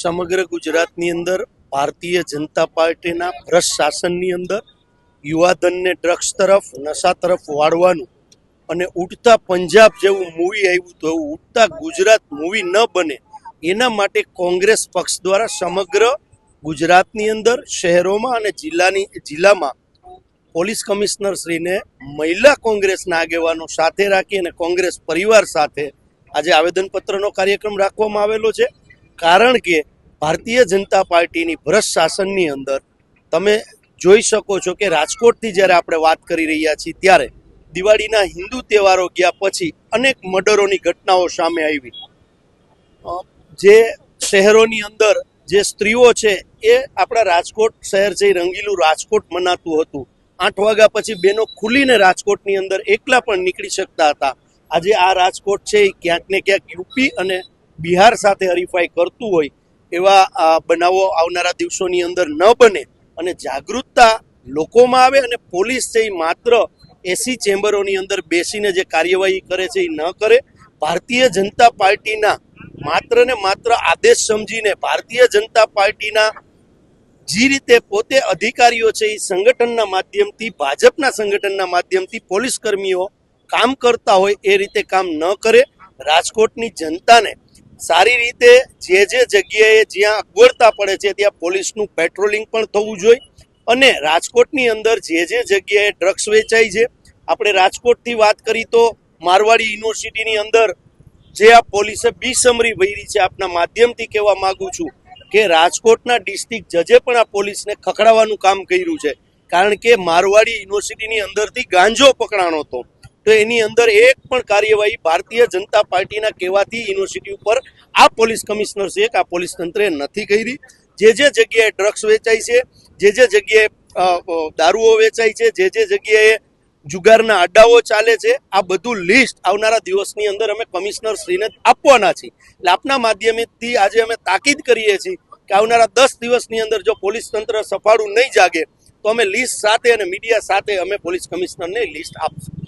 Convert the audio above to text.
સમગ્ર ગુજરાતની અંદર ભારતીય જનતા પાર્ટીના ભ્રષ્ટ શાસનની અંદર યુવાધનને ડ્રગ્સ તરફ, નશા તરફ વાળવાનું અને ઉઠતા પંજાબ જેવું મૂવી આવ્યું તો ઉઠતા ગુજરાત મૂવી ન બને, એના માટે કોંગ્રેસ પક્ષ દ્વારા સમગ્ર ગુજરાતની અંદર શહેરોમાં અને જિલ્લાની, જિલ્લામાં પોલીસ કમિશનર શ્રીને મહિલા કોંગ્રેસના આગેવાનો સાથે રાખી અને કોંગ્રેસ પરિવાર સાથે આજે આવેદનપત્રનો કાર્યક્રમ રાખવામાં આવેલો છે. કારણ કે ભારતીય જનતા પાર્ટીની ભ્રષ્ટ શાસનની અંદર તમે જોઈ શકો છો કે રાજકોટથી જ્યારે આપણે વાત કરી રહ્યા છીએ ત્યારે દિવાળીના હિન્દુ તહેવારો ગયા પછી અનેક મર્ડરોની ઘટનાઓ સામે આવી. જે શહેરોની અંદર જે સ્ત્રીઓ છે એ આપણા રાજકોટ શહેર છે રંગીલું રાજકોટ મનાતું હતું. આઠ વાગ્યા પછી બહેનો ખુલીને રાજકોટની અંદર એકલા પણ નીકળી શકતા હતા. આજે આ રાજકોટ છે એ ક્યાંક ને ક્યાંક યુપી અને બિહાર સાથે હરીફાઈ કરતું હોય, એવા બનાવો આવનારા દિવસોની અંદર ન બને અને જાગૃતતા લોકોમાં આવે અને પોલીસ છે એ માત્ર એસી ચેમ્બરોની અંદર બેસીને જે કાર્યવાહી કરે છે એ ન કરે. ભારતીય જનતા પાર્ટીના માત્ર ને માત્ર આદેશ સમજીને ભારતીય જનતા પાર્ટીના જે રીતે પોતે અધિકારીઓ છે એ સંગઠનના માધ્યમથી, ભાજપના સંગઠનના માધ્યમથી પોલીસ કર્મીઓ કામ કરતા હોય એ રીતે કામ ન કરે. રાજકોટની જનતાને સારી રીતે જે જે જગ્યાએ જ્યાં અગવડતા પડે છે, ત્યાં પોલીસનું પેટ્રોલિંગ પણ થવું જોઈએ. અને રાજકોટની અંદર જે જે જગ્યાએ ડ્રગ્સ વેચાય છે, આપણે રાજકોટથી વાત કરી તો મારવાડી યુનિવર્સિટીની અંદર જે આ પોલીસે બીસમરી ભરી છે, આપના માધ્યમથી કહેવા માગું છું કે રાજકોટના ડિસ્ટ્રિક્ટ જજે પણ આ પોલીસને ખખડાવવાનું કામ કર્યું છે. કારણ કે મારવાડી યુનિવર્સિટીની અંદરથી ગાંજો પકડાણો હતો. તો એની અંદર એક પણ કાર્યવાહી ભારતીય જનતા પાર્ટીના કહેવાથી યુનિવર્સિટી ઉપર આ પોલીસ કમિશનર છે આ પોલીસ તંત્રે નથી કરી. જે જે જગ્યાએ ડ્રગ્સ વેચાય છે, જે જે જગ્યાએ દારૂઓ વેચાય છે, જે જે જગ્યાએ જુગારના અડ્ડાઓ ચાલે છે, આ બધું લિસ્ટ આવનારા દિવસની અંદર અમે કમિશનર શ્રીને આપવાના છીએ. એટલે આપના માધ્યમથી આજે અમે તાકીદ કરીએ છીએ કે આવનારા દસ દિવસની અંદર જો પોલીસ તંત્ર સફાળું નહીં જાગે, તો અમે લિસ્ટ સાથે અને મીડિયા સાથે અમે પોલીસ કમિશનરને લિસ્ટ આપશું.